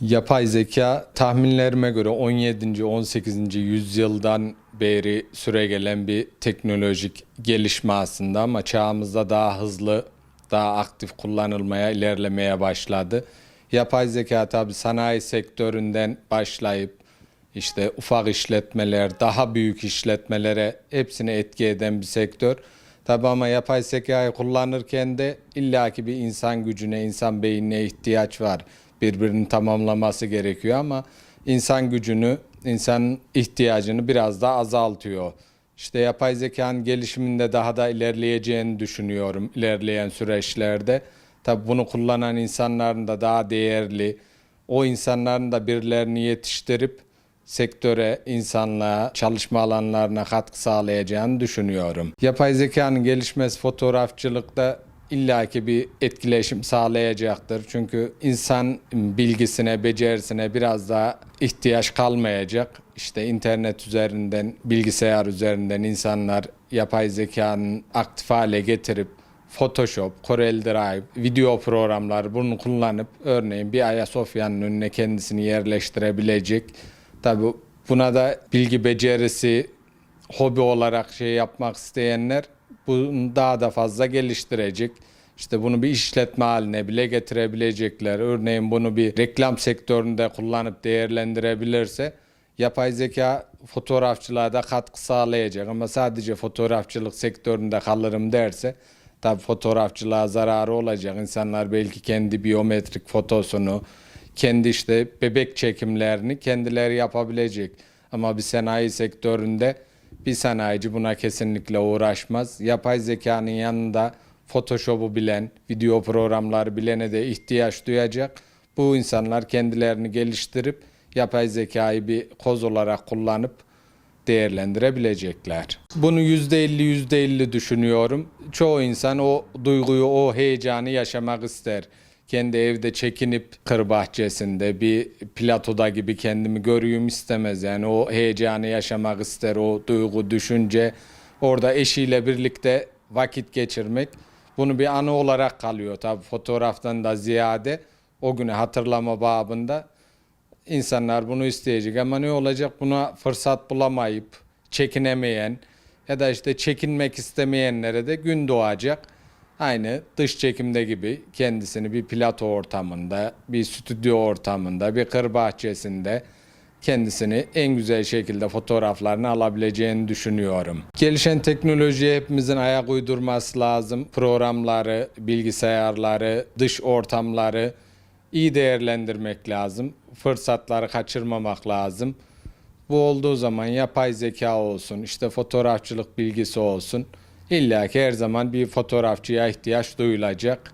Yapay zeka tahminlerime göre 17. 18. yüzyıldan beri süregelen bir teknolojik gelişme aslında ama çağımızda daha hızlı, daha aktif kullanılmaya, ilerlemeye başladı. Yapay zeka tabi sanayi sektöründen başlayıp işte ufak işletmeler, daha büyük işletmelere hepsine etki eden bir sektör. Tabi ama yapay zekayı kullanırken de illaki bir insan gücüne, insan beynine ihtiyaç var. Birbirini tamamlaması gerekiyor ama insan gücünü, insan ihtiyacını biraz daha azaltıyor. İşte yapay zekanın gelişiminde daha da ilerleyeceğini düşünüyorum ilerleyen süreçlerde. Tabi bunu kullanan insanların da daha değerli, o insanların da birilerini yetiştirip sektöre, insanlığa, çalışma alanlarına katkı sağlayacağını düşünüyorum. Yapay zekanın gelişmesi fotoğrafçılıkta illaki bir etkileşim sağlayacaktır. Çünkü insan bilgisine, becerisine biraz daha ihtiyaç kalmayacak. İşte internet üzerinden, bilgisayar üzerinden insanlar yapay zekanın aktif hale getirip Photoshop, Corel Drive, video programları bunu kullanıp örneğin bir Ayasofya'nın önüne kendisini yerleştirebilecek. Tabi buna da bilgi becerisi, hobi olarak şey yapmak isteyenler bunu daha da fazla geliştirecek. İşte bunu bir işletme haline bile getirebilecekler. Örneğin bunu bir reklam sektöründe kullanıp değerlendirebilirse yapay zeka fotoğrafçılığa da katkı sağlayacak. Ama sadece fotoğrafçılık sektöründe kalırım derse tabi fotoğrafçılığa zararı olacak. İnsanlar belki kendi biyometrik fotosunu, kendi işte bebek çekimlerini kendileri yapabilecek. Ama bir sanayi sektöründe bir sanayici buna kesinlikle uğraşmaz. Yapay zekanın yanında Photoshop'u bilen, video programları bilene de ihtiyaç duyacak. Bu insanlar kendilerini geliştirip yapay zekayı bir koz olarak kullanıp değerlendirebilecekler. Bunu %50 %50 düşünüyorum. Çoğu insan o duyguyu, o heyecanı yaşamak ister. Kendi evde çekinip kır bahçesinde bir platoda gibi kendimi göreyim istemez. Yani o heyecanı yaşamak ister, o duygu, düşünce. Orada eşiyle birlikte vakit geçirmek. Bunu bir anı olarak kalıyor tabii fotoğraftan da ziyade o günü hatırlama babında insanlar bunu isteyecek ama ne olacak buna fırsat bulamayıp çekinemeyen ya da işte çekinmek istemeyenlere de gün doğacak. Aynı dış çekimde gibi kendisini bir plato ortamında, bir stüdyo ortamında, bir kır bahçesinde kendisini en güzel şekilde fotoğraflarını alabileceğini düşünüyorum. Gelişen teknolojiye hepimizin ayak uydurması lazım. Programları, bilgisayarları, dış ortamları iyi değerlendirmek lazım. Fırsatları kaçırmamak lazım. Bu olduğu zaman yapay zeka olsun, işte fotoğrafçılık bilgisi olsun. İlla ki her zaman bir fotoğrafçıya ihtiyaç duyulacak.